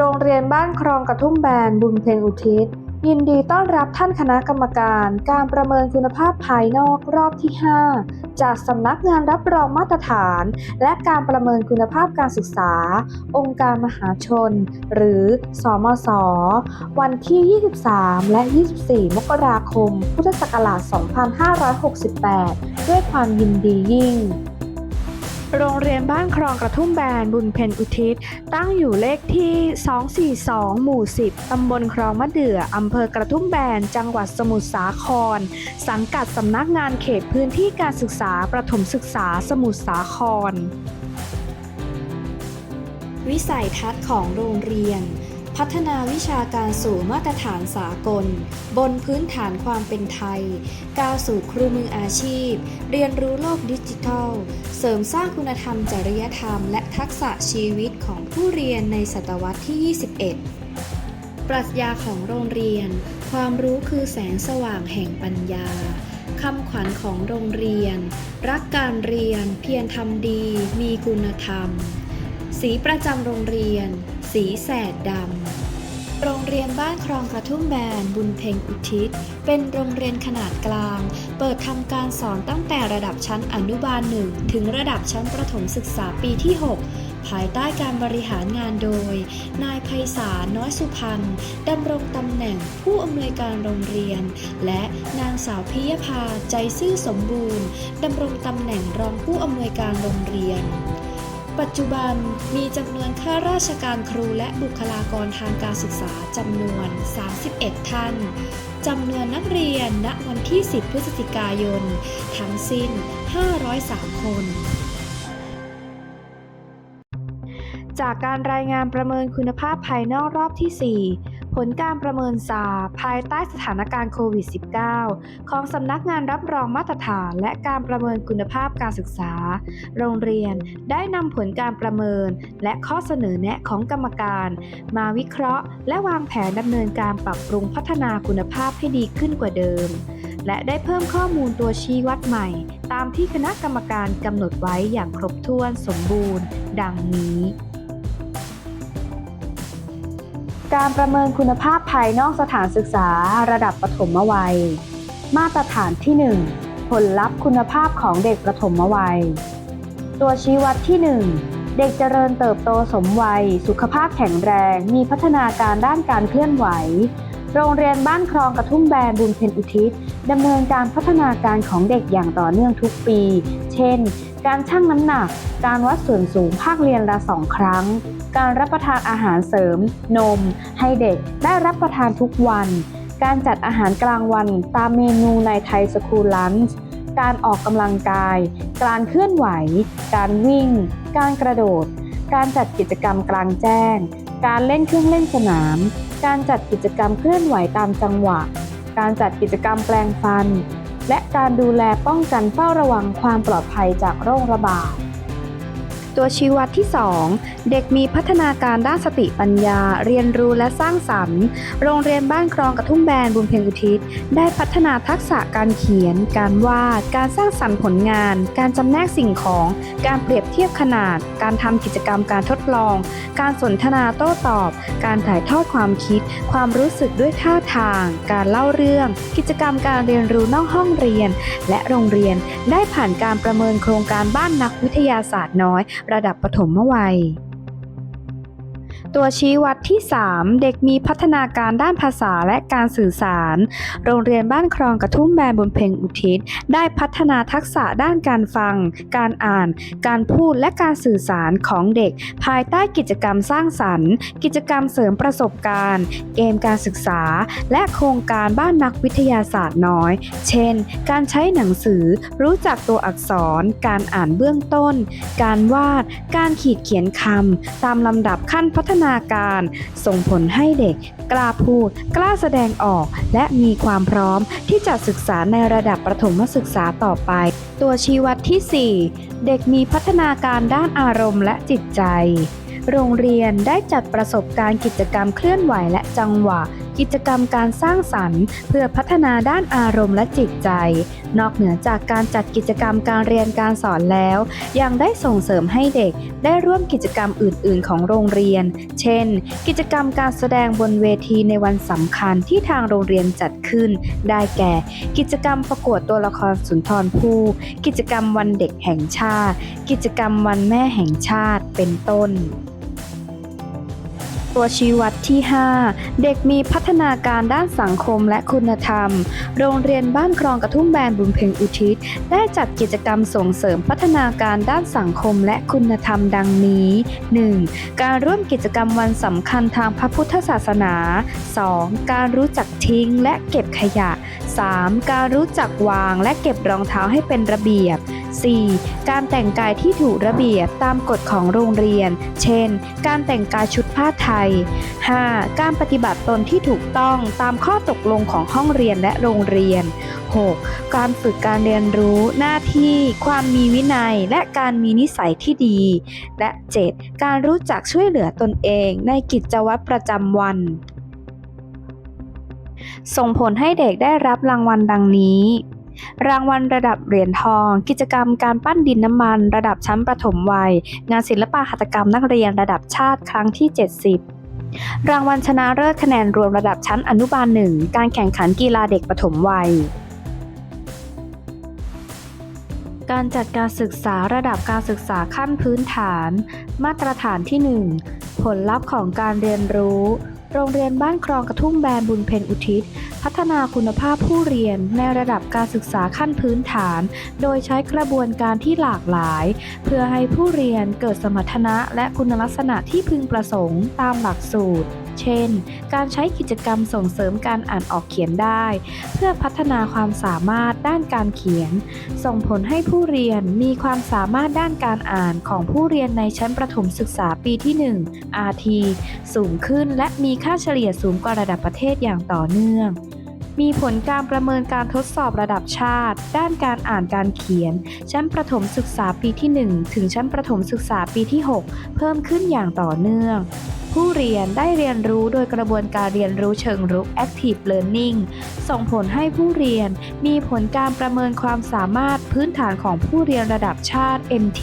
โรงเรียนบ้านคลองกระทุ่มแบนบุญเพ็งอุทิศ ยินดีต้อนรับท่านคณะกรรมการ การประเมินคุณภาพภายนอกรอบที่ 5 จากสำนักงานรับรองมาตรฐาน และการประเมินคุณภาพการศึกษา องค์การมหาชน หรือสอมสวันที่ 23 และ 24 มกราคม พุทธศักราช 2568 ด้วยความยินดียิ่ง โรงเรียนบ้านคลองกระทุ่มแบนบุญเพ็ญอุทิศ ตั้งอยู่เลขที่ 242 หมู่ 10 ตำบลคลองมะเดื่อ อำเภอกระทุ่มแบน จังหวัดสมุทรสาคร สังกัดสำนักงานเขตพื้นที่การศึกษาประถมศึกษาสมุทรสาคร วิสัยทัศน์ของโรงเรียน พัฒนาวิชาการสู่มาตรฐานสากล บนพื้นฐานความเป็นไทย ก้าวสู่ครูมืออาชีพ เรียนรู้โลกดิจิทัล เสริมสร้างคุณธรรมจริยธรรม และทักษะชีวิตของผู้เรียนในศตวรรษที่ 21 ปรัชญาของโรงเรียน ความรู้คือแสงสว่างแห่งปัญญาคำขวัญของโรงเรียน รักการเรียน เพียรทำดี มีคุณธรรม สีประจำโรงเรียน สีแสดดำ โรงเรียนบ้านคลองกระทุ่มแบน บุญเพ็งอุทิศ เป็นโรงเรียนขนาดกลาง เปิดทำการสอนตั้งแต่ระดับชั้นอนุบาลหนึ่งถึงระดับชั้นประถมศึกษาปีที่ 6 ภายใต้การบริหารงานโดย นายไพศาลน้อยสุพรรณดำรงตำแหน่งผู้อำนวยการโรงเรียน และนางสาวพิยภาใจซื่อสมบูรณ์ดำรงตำแหน่งรองผู้อำนวยการโรงเรียน ปัจจุบันมีจำนวนข้าราชการครูและบุคลากรทางการศึกษาจำนวน 31 ท่าน จำนวนนักเรียนณวันที่ 10 พฤศจิกายน ทั้งสิ้น 503 คนจากการรายงานประเมินคุณภาพภายนอกรอบที่ 4 ผลการประเมินซาภายใต้สถานการณ์โควิด -19 ของสำนักงานรับรองมาตรฐานและการประเมินคุณภาพการศึกษา โรงเรียนได้นำผลการประเมิน และข้อเสนอแนะของกรรมการ มาวิเคราะห์ และวางแผนดำเนินการปรับปรุงพัฒนาคุณภาพให้ดีขึ้นกว่าเดิม และได้เพิ่มข้อมูลตัวชี้วัดใหม่ ตามที่คณะกรรมการกำหนดไว้อย่างครบถ้วนสมบูรณ์ ดังนี้ การประเมินคุณภาพภายนอกสถานศึกษาระดับประถมวัย มาตรฐานที่ 1 ผลลัพธ์คุณภาพของเด็กประถมวัย ตัวชี้วัดที่ 1 เด็กเจริญเติบโตสมวัย สุขภาพแข็งแรง มีพัฒนาการด้านการเคลื่อนไหว โรงเรียนบ้านคลองกระทุ่มแบนบุญเพ็ญอุทิศดำเนินการพัฒนาการของเด็กอย่างต่อเนื่องทุกปี เช่น การชั่งน้ำหนัก การวัดส่วนสูงภาคเรียนละสองครั้ง การรับประทานอาหารเสริม นม ให้เด็กได้รับประทานทุกวัน การจัดอาหารกลางวันตามเมนูในไทยสคูลลันช์การออกกำลังกาย การเคลื่อนไหว การวิ่ง การกระโดด การจัดกิจกรรมกลางแจ้ง การเล่นเครื่องเล่นสนาม การจัดกิจกรรมเคลื่อนไหวตามจังหวะ การจัดกิจกรรมแปลงฟัน และการดูแลป้องกันเฝ้าระวังความปลอดภัยจากโรคระบาด ตัวชี้วัดที่ 2 เด็กมีพัฒนาการด้านสติปัญญา เรียนรู้และสร้างสรรค์ โรงเรียนบ้านคลองกระทุ่มแบนบุญเพ็งอุทิศ ได้พัฒนาทักษะการเขียน การวาด การสร้างสรรค์ผลงาน การจำแนกสิ่งของ การเปรียบเทียบขนาด การทำกิจกรรมการทดลอง การสนทนาโต้ตอบ การถ่ายทอดความคิด ความรู้สึกด้วยท่าทาง การเล่าเรื่อง กิจกรรมการเรียนรู้นอกห้องเรียน และโรงเรียนได้ผ่านการประเมินโครงการบ้านนักวิทยาศาสตร์น้อยระดับปฐมวัย ตัวชี้วัดที่ 3 เด็กมีพัฒนาการด้านภาษาและการสื่อสาร โรงเรียนบ้านคลองกระทุ่มแบนบนเพ็งอุทิศ ได้พัฒนาทักษะด้านการฟัง การอ่าน การพูดและการสื่อสารของเด็ก ภายใต้กิจกรรมสร้างสรรค์ กิจกรรมเสริมประสบการณ์ เกมการศึกษา และโครงการบ้านนักวิทยาศาสตร์น้อย เช่น การใช้หนังสือ รู้จักตัวอักษร การอ่านเบื้องต้น การวาด การขีดเขียนคำตามลำดับขั้นพัฒนาการ ส่งผลให้เด็ก กล้าพูด กล้าแสดงออก และมีความพร้อมที่จะศึกษาในระดับประถมศึกษาต่อไป ตัวชี้วัดที่ 4 เด็กมีพัฒนาการด้านอารมณ์และจิตใจ โรงเรียนได้จัดประสบการณ์กิจกรรมเคลื่อนไหวและจังหวะ กิจกรรมการสร้างสรรค์ เพื่อพัฒนาด้านอารมณ์และจิตใจ นอกเหนือจากการจัดกิจกรรมการเรียนการสอนแล้ว ยังได้ส่งเสริมให้เด็กได้ร่วมกิจกรรมอื่น ๆ ของโรงเรียน เช่น กิจกรรมการแสดงบนเวทีในวันสำคัญที่ทางโรงเรียนจัดขึ้น ได้แก่ กิจกรรมประกวดตัวละครสุนทรภู่กิจกรรมวันเด็กแห่งชาติ กิจกรรมวันแม่แห่งชาติเป็นต้น ตัวชี้วัดที่ 5 เด็กมีพัฒนาการด้านสังคมและคุณธรรม โรงเรียนบ้านคลองกระทุ่มแบนบุญเพ็งอุทิศ ได้จัดกิจกรรมส่งเสริมพัฒนาการด้านสังคมและคุณธรรมดังนี้ 1. การร่วมกิจกรรมวันสำคัญทางพระพุทธศาสนา 2. การรู้จักทิ้งและเก็บขยะ 3. การรู้จักวางและเก็บรองเท้าให้เป็นระเบียบ 4. การแต่งกายที่ถูกระเบียบตามกฎของโรงเรียน เช่น การแต่งกายชุดผ้าไทย 5. การปฏิบัติตนที่ถูกต้องตามข้อตกลงของห้องเรียนและโรงเรียน 6. การฝึกการเรียนรู้หน้าที่ ความมีวินัย และการมีนิสัยที่ดี และ 7. การรู้จักช่วยเหลือตนเองในกิจวัตรประจำวัน ส่งผลให้เด็กได้รับรางวัลดังนี้ รางวัลระดับเหรียญทอง กิจกรรมการปั้นดินน้ำมัน ระดับชั้นประถมวัย งานศิลปะหัตถกรรมนักเรียนระดับชาติครั้งที่ 70รางวัลชนะเลิศคะแนนรวมระดับชั้นอนุบาลหนึ่ง การแข่งขันกีฬาเด็กประถมวัย การจัดการศึกษาระดับการศึกษาขั้นพื้นฐาน มาตรฐานที่ 1 ผลลัพธ์ของการเรียนรู้ โรงเรียนบ้านคลองกระทุ่มแบนบุญเพ็ญอุทิศ พัฒนาคุณภาพผู้เรียนในระดับการศึกษาขั้นพื้นฐาน โดยใช้กระบวนการที่หลากหลาย เพื่อให้ผู้เรียนเกิดสมรรถนะและคุณลักษณะที่พึงประสงค์ตามหลักสูตร เช่น การใช้กิจกรรมส่งเสริมการอ่านออกเขียนได้ เพื่อพัฒนาความสามารถด้านการเขียน ส่งผลให้ผู้เรียนมีความสามารถด้านการอ่านของผู้เรียนในชั้นประถมศึกษาปีที่ 1 RT สูงขึ้นและมีค่าเฉลี่ยสูงกว่าระดับประเทศอย่างต่อเนื่องมีผลการประเมินการทดสอบระดับชาติ ด้านการอ่านการเขียน ชั้นประถมศึกษาปีที่ 1 ถึงชั้นประถมศึกษาปีที่ 6 เพิ่มขึ้นอย่างต่อเนื่อง ผู้เรียนได้เรียนรู้โดยกระบวนการเรียนรู้เชิงรุก Active Learning ส่งผลให้ผู้เรียนมีผลการประเมินความสามารถพื้นฐานของผู้เรียนระดับชาติ MT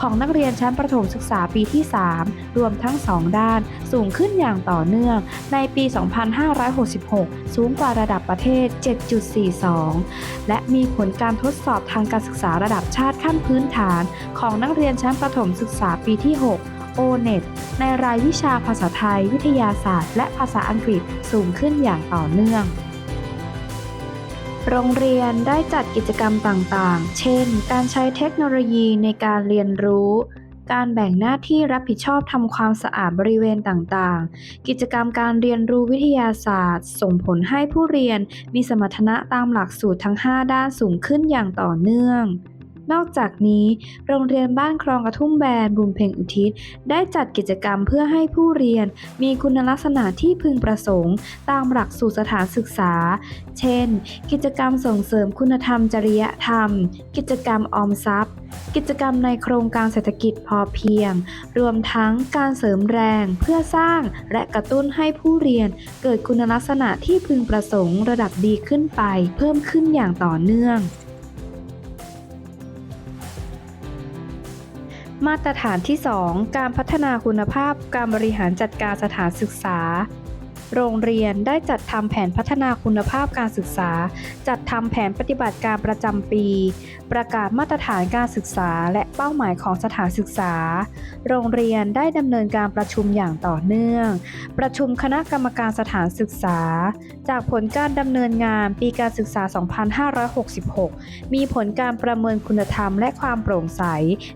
ของนักเรียนชั้นประถมศึกษาปีที่ 3 รวมทั้ง 2 ด้าน สูงขึ้นอย่างต่อเนื่อง ในปี 2566 สูงกว่าระดับประเทศ 7.42 และมีผลการทดสอบทางการศึกษาระดับชาติขั้นพื้นฐาน ของนักเรียนชั้นประถมศึกษาปีที่ 6 O-NET ในรายวิชาภาษาไทย วิทยาศาสตร์ และภาษาอังกฤษสูงขึ้นอย่างต่อเนื่อง โรงเรียนได้จัดกิจกรรมต่างๆ เช่น การใช้เทคโนโลยีในการเรียนรู้การแบ่งหน้าที่รับผิดชอบทำความสะอาดบริเวณต่างๆ กิจกรรมการเรียนรู้วิทยาศาสตร์ ส่งผลให้ผู้เรียนมีสมรรถนะตามหลักสูตรทั้ง 5 ด้านสูงขึ้นอย่างต่อเนื่อง นอกจากนี้โรงเรียนบ้านคลองกระทุ่มแบนบุญเพ็งอุทิศ ได้จัดกิจกรรมเพื่อให้ผู้เรียน มีคุณลักษณะที่พึงประสงค์ ตามหลักสูตรสถานศึกษา เช่น กิจกรรมส่งเสริมคุณธรรมจริยธรรม กิจกรรมออมทรัพย์ กิจกรรมในโครงการเศรษฐกิจพอเพียง รวมทั้งการเสริมแรงเพื่อสร้างและกระตุ้นให้ผู้เรียน เกิดคุณลักษณะที่พึงประสงค์ระดับดีขึ้นไป เพิ่มขึ้นอย่างต่อเนื่อง มาตรฐานที่ 2 การพัฒนาคุณภาพการบริหารจัดการสถานศึกษา โรงเรียนได้จัดทำแผนพัฒนาคุณภาพการศึกษา จัดทำแผนปฏิบัติการประจำปี ประกาศมาตรฐานการศึกษา และเป้าหมายของสถานศึกษา โรงเรียนได้ดำเนินการประชุมอย่างต่อเนื่อง ประชุมคณะกรรมการสถานศึกษา จากผลการดำเนินงานปีการศึกษา 2566 มีผลการประเมินคุณธรรมและความโปร่งใส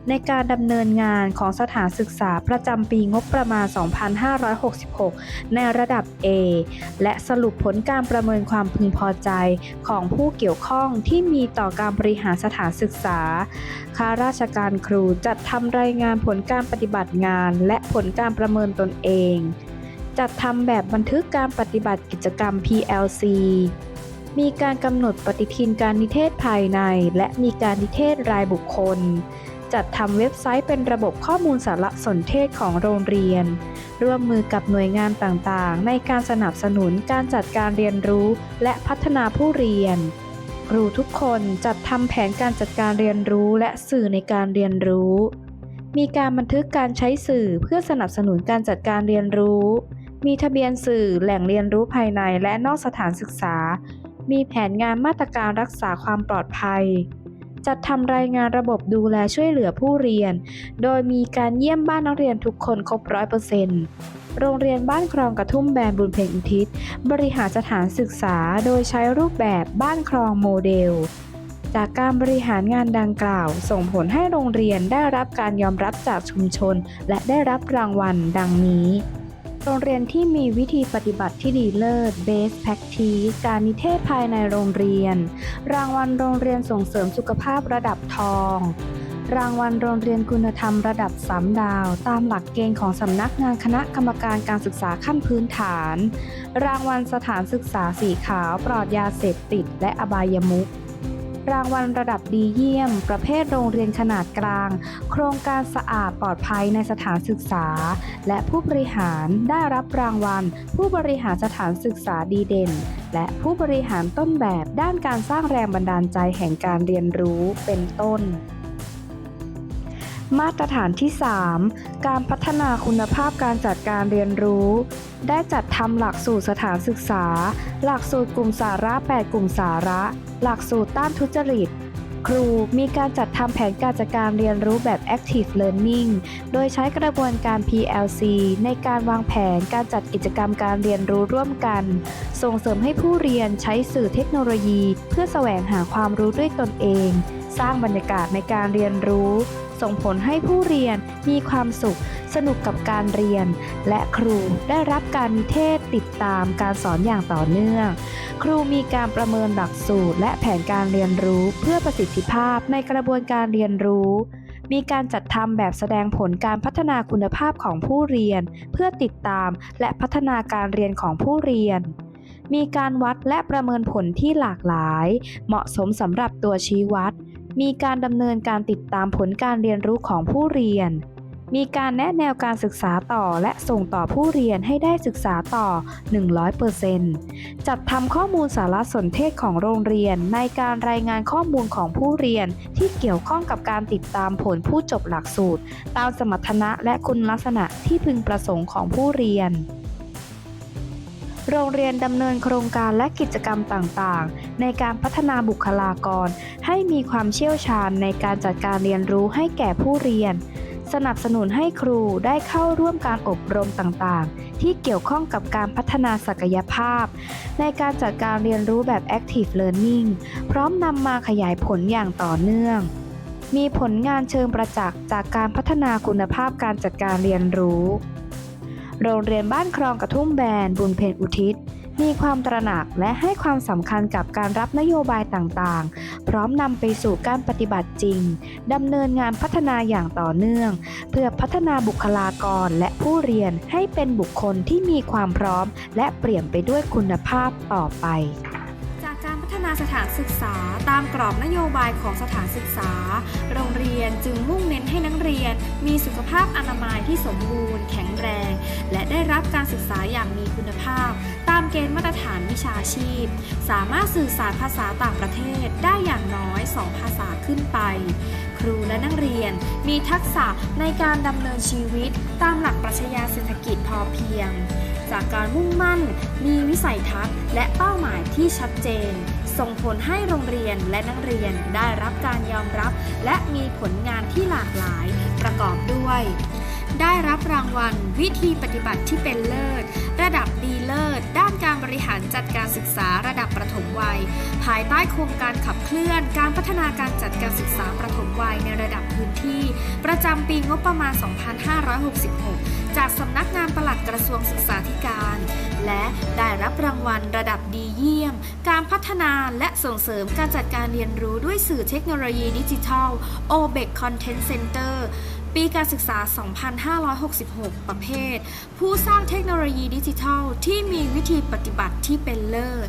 ในการดำเนินงานของสถานศึกษาประจำปีงบประมาณ 2566 ในระดับ A และสรุปผลการประเมินความพึงพอใจของผู้เกี่ยวข้องที่มีต่อการบริหารสถานศึกษา ข้าราชการครูจัดทำรายงานผลการปฏิบัติงาน และผลการประเมินตนเอง จัดทำแบบบันทึกการปฏิบัติกิจกรรม PLC มีการกำหนดปฏิทินการนิเทศภายใน และมีการนิเทศรายบุคคล จัดทำเว็บไซต์เป็นระบบข้อมูลสารสนเทศของโรงเรียน ร่วมมือกับหน่วยงานต่างๆ ในการสนับสนุนการจัดการเรียนรู้ และพัฒนาผู้เรียน ครูทุกคนจัดทำแผนการจัดการเรียนรู้และสื่อในการเรียนรู้ มีการบันทึกการใช้สื่อเพื่อสนับสนุนการจัดการเรียนรู้ มีทะเบียนสื่อแหล่งเรียนรู้ภายในและนอกสถานศึกษา มีแผนงานมาตรการรักษาความปลอดภัย จัดทำรายงานระบบดูแลช่วยเหลือผู้เรียน โดยมีการเยี่ยมบ้านนักเรียนทุกคนครบร้อยเปอร์เซ็นต์โรงเรียนบ้านคลองกระทุ่มแบนบุญเพ็งอุทิศ บริหารสถานศึกษาโดยใช้รูปแบบบ้านคลองโมเดล จากการบริหารงานดังกล่าว ส่งผลให้โรงเรียนได้รับการยอมรับจากชุมชน และได้รับรางวัลดังนี้ โรงเรียนที่มีวิธีปฏิบัติที่ดีเลิศ Best Practice การนิเทศภายในโรงเรียน รางวัลโรงเรียนส่งเสริมสุขภาพระดับทอง รางวัลโรงเรียนคุณธรรมระดับ3ดาว ตามหลักเกณฑ์ของสำนักงานคณะกรรมการการศึกษาขั้นพื้นฐาน รางวัลสถานศึกษาสีขาวปลอดยาเสพติดและอบายมุข รางวัลระดับดีเยี่ยม ประเภทโรงเรียนขนาดกลาง โครงการสะอาดปลอดภัยในสถานศึกษา และผู้บริหารได้รับรางวัล ผู้บริหารสถานศึกษาดีเด่น และผู้บริหารต้นแบบด้านการสร้างแรงบันดาลใจแห่งการเรียนรู้เป็นต้นมาตรฐานที่ 3 การพัฒนาคุณภาพการจัดการเรียนรู้ ได้จัดทำหลักสูตรสถานศึกษา หลักสูตรกลุ่มสาระ 8 กลุ่มสาระ หลักสูตรต้านทุจริต ครูมีการจัดทำแผนการจัดการเรียนรู้แบบ Active Learning โดยใช้กระบวนการ PLC ในการวางแผนการจัดกิจกรรมการเรียนรู้ร่วมกัน ส่งเสริมให้ผู้เรียนใช้สื่อเทคโนโลยี เพื่อแสวงหาความรู้ด้วยตนเอง สร้างบรรยากาศในการเรียนรู้ ส่งผลให้ผู้เรียนมีความสุข สนุกกับการเรียน และครูได้รับการเทศติดตามการสอนอย่างต่อเนื่อง ครูมีการประเมินหลักสูตร และแผนการเรียนรู้เพื่อประสิทธิภาพในกระบวนการเรียนรู้ มีการจัดทำแบบแสดงผลการพัฒนาคุณภาพของผู้เรียน เพื่อติดตามและพัฒนาการเรียนของผู้เรียนมีการวัดและประเมินผลที่หลากหลาย เหมาะสมสำหรับตัวชี้วัด มีการดำเนินการติดตามผลการเรียนรู้ของผู้เรียน มีการแนะแนวการศึกษาต่อและส่งต่อผู้เรียนให้ได้ศึกษาต่อ 100%จัดทำข้อมูลสารสนเทศของโรงเรียนในการรายงานข้อมูลของผู้เรียนที่เกี่ยวข้องกับการติดตามผลผู้จบหลักสูตร ตามสมรรถนะและคุณลักษณะที่พึงประสงค์ของผู้เรียนโรงเรียนดำเนินโครงการและกิจกรรมต่างๆ ในการพัฒนาบุคลากร ให้มีความเชี่ยวชาญในการจัดการเรียนรู้ให้แก่ผู้เรียน สนับสนุนให้ครูได้เข้าร่วมการอบรมต่างๆ ที่เกี่ยวข้องกับการพัฒนาศักยภาพ ในการจัดการเรียนรู้แบบ Active Learning พร้อมนำมาขยายผลอย่างต่อเนื่อง มีผลงานเชิงประจักษ์จากการพัฒนาคุณภาพการจัดการเรียนรู้ โรงเรียนบ้านคลองกระทุ่มแบนบุญเพ็ญอุทิศ มีความตระหนักและให้ความสำคัญกับการรับนโยบายต่างๆ พร้อมนำไปสู่การปฏิบัติจริงดำเนินงานพัฒนาอย่างต่อเนื่อง เพื่อพัฒนาบุคลากรและผู้เรียนให้เป็นบุคคลที่มีความพร้อม และเปลี่ยนไปด้วยคุณภาพต่อไป การพัฒนาสถานศึกษาตามกรอบนโยบายของสถานศึกษา โรงเรียนจึงมุ่งเน้นให้นักเรียน มีสุขภาพอนามัยที่สมบูรณ์ แข็งแรง และได้รับการศึกษาอย่างมีคุณภาพ ตามเกณฑ์มาตรฐานวิชาชีพ สามารถสื่อสารภาษาต่างประเทศได้อย่างน้อย 2 ภาษาขึ้นไป ครูและนักเรียน มีทักษะในการดำเนินชีวิต ตามหลักปรัชญาเศรษฐกิจพอเพียง จากการมุ่งมั่น มีวิสัยทัศน์ และเป้าหมายที่ชัดเจน ส่งผลให้โรงเรียนและนักเรียนได้รับการยอมรับ และมีผลงานที่หลากหลาย ประกอบด้วย ได้รับรางวัล วิธีปฏิบัติที่เป็นเลิศ ระดับดีเลิศ ด้านการบริหารจัดการศึกษาระดับประถมวัย ภายใต้โครงการขับเคลื่อน การพัฒนาการจัดการศึกษาประถมวัยในระดับพื้นที่ ประจำปีงบประมาณ 2566 จากสำนักงานปลัดกระทรวงศึกษาธิการ และได้รับรางวัลระดับดีเยี่ยม การพัฒนาและส่งเสริมการจัดการเรียนรู้ด้วยสื่อเทคโนโลยีดิจิทัล OBEC Content Center ปีการศึกษา 2566 ประเภท ผู้สร้างเทคโนโลยีดิจิทัลที่มีวิธีปฏิบัติที่เป็นเลิศ